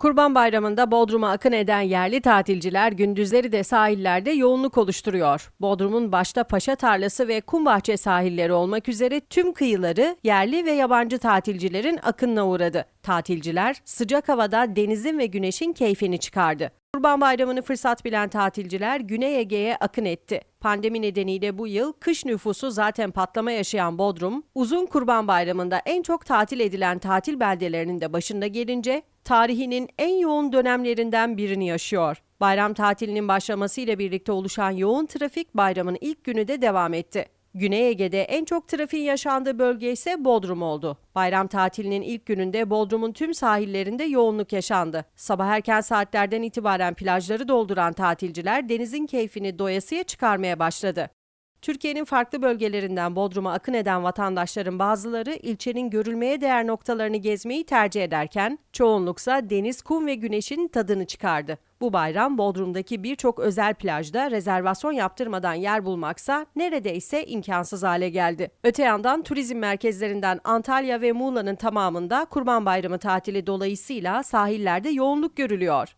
Kurban Bayramı'nda Bodrum'a akın eden yerli tatilciler gündüzleri de sahillerde yoğunluk oluşturuyor. Bodrum'un başta Paşa Tarlası ve Kumbahçe sahilleri olmak üzere tüm kıyıları yerli ve yabancı tatilcilerin akınına uğradı. Tatilciler sıcak havada denizin ve güneşin keyfini çıkardı. Kurban Bayramı'nı fırsat bilen tatilciler Güney Ege'ye akın etti. Pandemi nedeniyle bu yıl kış nüfusu zaten patlama yaşayan Bodrum, uzun Kurban Bayramı'nda en çok tatil edilen tatil beldelerinin de başında gelince tarihinin en yoğun dönemlerinden birini yaşıyor. Bayram tatilinin başlamasıyla birlikte oluşan yoğun trafik bayramın ilk günü de devam etti. Güney Ege'de en çok trafiğin yaşandığı bölge ise Bodrum oldu. Bayram tatilinin ilk gününde Bodrum'un tüm sahillerinde yoğunluk yaşandı. Sabah erken saatlerden itibaren plajları dolduran tatilciler denizin keyfini doyasıya çıkarmaya başladı. Türkiye'nin farklı bölgelerinden Bodrum'a akın eden vatandaşların bazıları ilçenin görülmeye değer noktalarını gezmeyi tercih ederken çoğunluksa deniz, kum ve güneşin tadını çıkardı. Bu bayram Bodrum'daki birçok özel plajda rezervasyon yaptırmadan yer bulmaksa neredeyse imkansız hale geldi. Öte yandan turizm merkezlerinden Antalya ve Muğla'nın tamamında Kurban Bayramı tatili dolayısıyla sahillerde yoğunluk görülüyor.